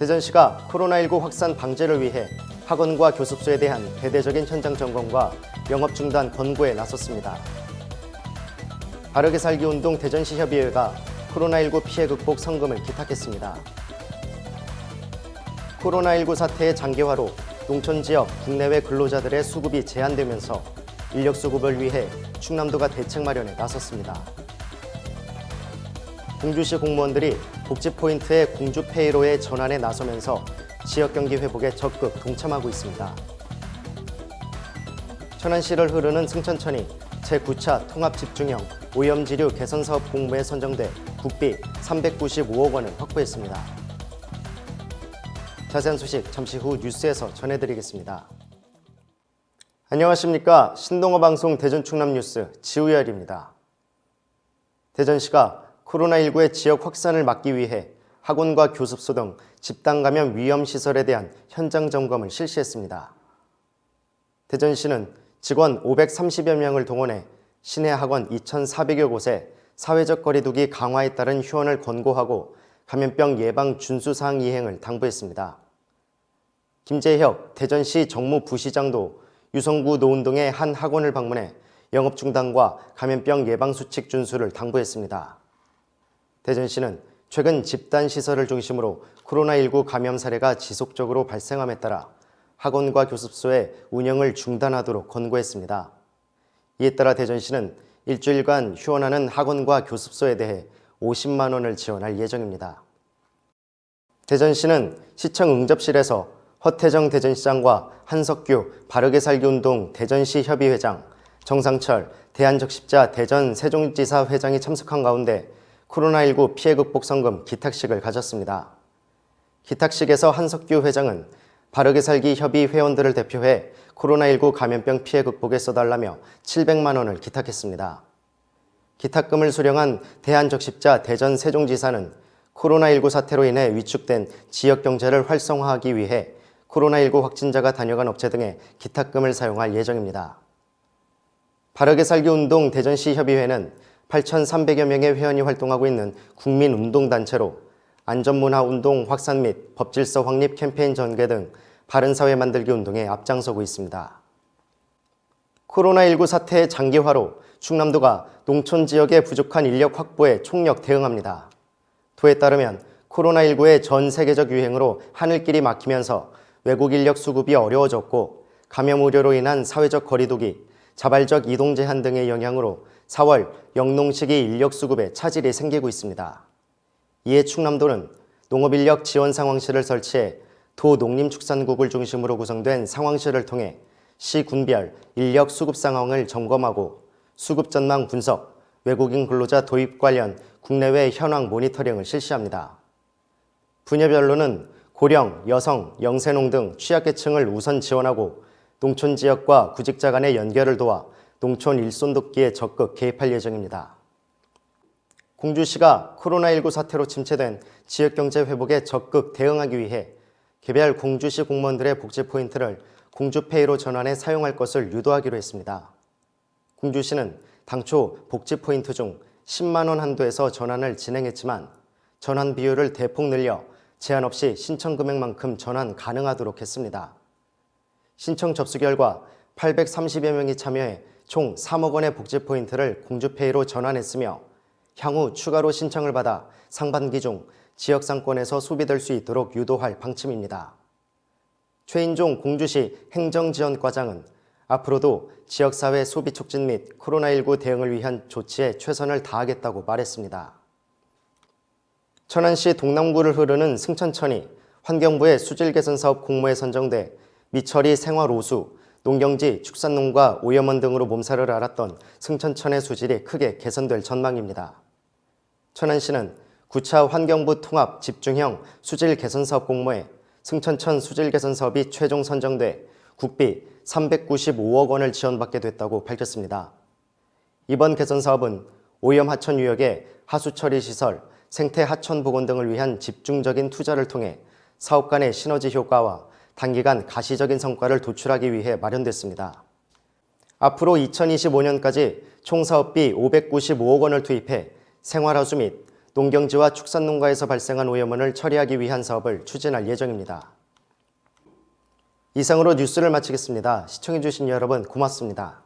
대전시가 코로나19 확산 방제를 위해 학원과 교습소에 대한 대대적인 현장 점검과 영업 중단 권고에 나섰습니다. 바르게 살기 운동 대전시 협의회가 코로나19 피해 극복 성금을 기탁했습니다. 코로나19 사태의 장기화로 농촌 지역 국내외 근로자들의 수급이 제한되면서 인력 수급을 위해 충남도가 대책 마련에 나섰습니다. 공주시 공무원들이 복지 포인트의 공주 페이로의 전환에 나서면서 지역 경기 회복에 적극 동참하고 있습니다. 천안시를 흐르는 승천천이 제9차 통합 집중형 오염지류 개선 사업 공모에 선정돼 국비 395억 원을 확보했습니다. 자세한 소식 잠시 후 뉴스에서 전해드리겠습니다. 안녕하십니까 신동호 방송 대전 충남 뉴스 지우열입니다. 대전시가 코로나19의 지역 확산을 막기 위해 학원과 교습소 등 집단 감염 위험 시설에 대한 현장 점검을 실시했습니다. 대전시는 직원 530여 명을 동원해 시내 학원 2,400여 곳에 사회적 거리두기 강화에 따른 휴원을 권고하고 감염병 예방 준수 사항 이행을 당부했습니다. 김재혁 대전시 정무부시장도 유성구 노운동의 한 학원을 방문해 영업 중단과 감염병 예방 수칙 준수를 당부했습니다. 대전시는 최근 집단 시설을 중심으로 코로나19 감염 사례가 지속적으로 발생함에 따라 학원과 교습소의 운영을 중단하도록 권고했습니다. 이에 따라 대전시는 일주일간 휴원하는 학원과 교습소에 대해 50만 원을 지원할 예정입니다. 대전시는 시청 응접실에서 허태정 대전시장과 한석규 바르게 살기 운동 대전시 협의회장, 정상철 대한적십자 대전 세종지사 회장이 참석한 가운데 코로나19 피해 극복 성금 기탁식을 가졌습니다. 기탁식에서 한석규 회장은 바르게 살기 협의 회원들을 대표해 코로나19 감염병 피해 극복에 써달라며 700만 원을 기탁했습니다. 기탁금을 수령한 대한적십자 대전 세종지사는 코로나19 사태로 인해 위축된 지역 경제를 활성화하기 위해 코로나19 확진자가 다녀간 업체 등의 기탁금을 사용할 예정입니다. 바르게 살기 운동 대전시 협의회는 8,300여 명의 회원이 활동하고 있는 국민운동단체로 안전문화 운동 확산 및 법질서 확립 캠페인 전개 등 바른사회 만들기 운동에 앞장서고 있습니다. 코로나19 사태의 장기화로 충남도가 농촌 지역의 부족한 인력 확보에 총력 대응합니다. 도에 따르면 코로나19의 전 세계적 유행으로 하늘길이 막히면서 외국 인력 수급이 어려워졌고 감염 우려로 인한 사회적 거리두기, 자발적 이동 제한 등의 영향으로 4월 영농시기 인력 수급에 차질이 생기고 있습니다. 이에 충남도는 농업인력 지원 상황실을 설치해 도 농림축산국을 중심으로 구성된 상황실을 통해 시 군별 인력 수급 상황을 점검하고 수급 전망 분석, 외국인 근로자 도입 관련 국내외 현황 모니터링을 실시합니다. 분야별로는 고령, 여성, 영세농 등 취약계층을 우선 지원하고 농촌 지역과 구직자 간의 연결을 도와 농촌 일손 돕기에 적극 개입할 예정입니다. 공주시가 코로나19 사태로 침체된 지역경제 회복에 적극 대응하기 위해 개별 공주시 공무원들의 복지 포인트를 공주페이로 전환해 사용할 것을 유도하기로 했습니다. 공주시는 당초 복지 포인트 중 10만 원 한도에서 전환을 진행했지만 전환 비율을 대폭 늘려 제한 없이 신청 금액만큼 전환 가능하도록 했습니다. 신청 접수 결과 830여 명이 참여해 총 3억 원의 복지 포인트를 공주페이로 전환했으며 향후 추가로 신청을 받아 상반기 중 지역 상권에서 소비될 수 있도록 유도할 방침입니다. 최인종 공주시 행정지원과장은 앞으로도 지역사회 소비 촉진 및 코로나19 대응을 위한 조치에 최선을 다하겠다고 말했습니다. 천안시 동남구를 흐르는 승천천이 환경부의 수질 개선 사업 공모에 선정돼 미처리 생활 오수, 농경지, 축산농가, 오염원 등으로 몸살을 앓았던 승천천의 수질이 크게 개선될 전망입니다. 천안시는 9차 환경부 통합 집중형 수질 개선 사업 공모에 승천천 수질 개선 사업이 최종 선정돼 국비 395억 원을 지원받게 됐다고 밝혔습니다. 이번 개선 사업은 오염 하천 유역의 하수 처리 시설, 생태 하천 복원 등을 위한 집중적인 투자를 통해 사업 간의 시너지 효과와 단기간 가시적인 성과를 도출하기 위해 마련됐습니다. 앞으로 2025년까지 총 사업비 595억 원을 투입해 생활하수 및 농경지와 축산농가에서 발생한 오염원을 처리하기 위한 사업을 추진할 예정입니다. 이상으로 뉴스를 마치겠습니다. 시청해주신 여러분 고맙습니다.